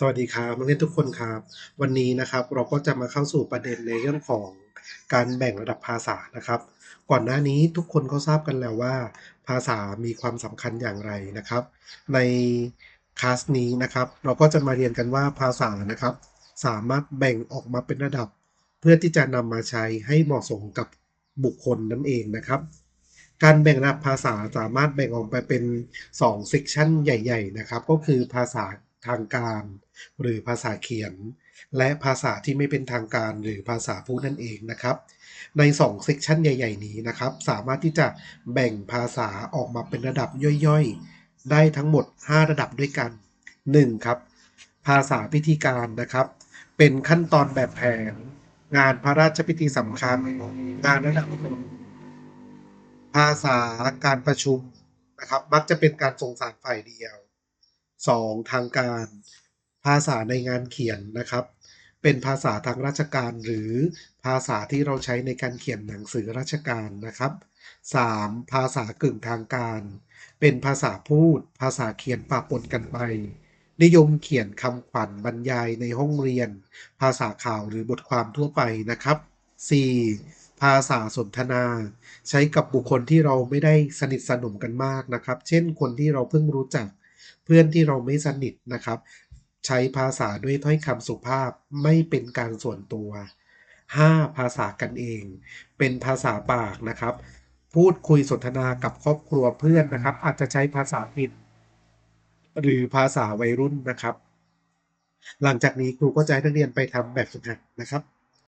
สวัสดีครับนักเรียนทุกคนครับ วันนี้นะครับเราก็จะมาเข้าสู่ประเด็นในเรื่องของการแบ่งระดับภาษานะครับ ก่อนหน้านี้ทุกคนก็ทราบกันแล้วว่า ภาษามีความสำคัญอย่างไรนะครับ ในคลาสนี้นะครับ เราก็จะมาเรียนกันว่าภาษานะครับ สามารถแบ่งออกมาเป็นระดับ เพื่อที่จะนำมาใช้ให้เหมาะสมกับบุคคลนั่นเองนะครับการแบ่งระดับภาษาสามารถแบ่งออกไปเป็น2เซกชันใหญ่ ๆ นะครับ ก็คือภาษา ทางการ หรือภาษาเขียน และภาษาที่ไม่เป็นทางการหรือภาษาพูดนั่นเองนะครับ ใน2เซกชันใหญ่ ๆ นี้นะครับ สามารถที่จะแบ่งภาษาออกมาเป็นระดับย่อยๆ ได้ทั้งหมด 5 ระดับด้วยกัน 1. ครับ ภาษาพิธีการนะครับ เป็นขั้นตอนแบบแผน งานพระราชพิธีสำคัญ งานระดับภาษาการประชุมนะครับ มักจะเป็นการส่งสารฝ่ายเดียว 2. ทางการภาษาในงานเขียนนะครับ เป็นภาษาทางราชการหรือภาษาที่เราใช้ในการเขียนหนังสือราชการนะครับ 3. ภาษากึ่งทางการ เป็นภาษาพูด ภาษาเขียนปะปนกันไป นิยมเขียนคำขวัญบรรยายในห้องเรียน ภาษาข่าวหรือบทความทั่วไปนะครับ 4. ภาษาสนทนา ใช้กับบุคคลที่เราไม่ได้สนิทสนมกันมากนะครับ เช่นคนที่เราเพิ่งรู้จัก เพื่อนที่เราไม่สนิทนะครับ ใช้ภาษาด้วยถ้อยคำสุภาพไม่เป็นการส่วนตัว 5. ภาษากันเอง เป็นภาษาปากนะครับ พูดคุยสนทนากับครอบครัวเพื่อนนะครับ อาจจะใช้ภาษาผิดหรือภาษาวัยรุ่นนะครับ หลังจากนี้ครูก็จะให้นักเรียนไปทำแบบฝึกหัดนะครับ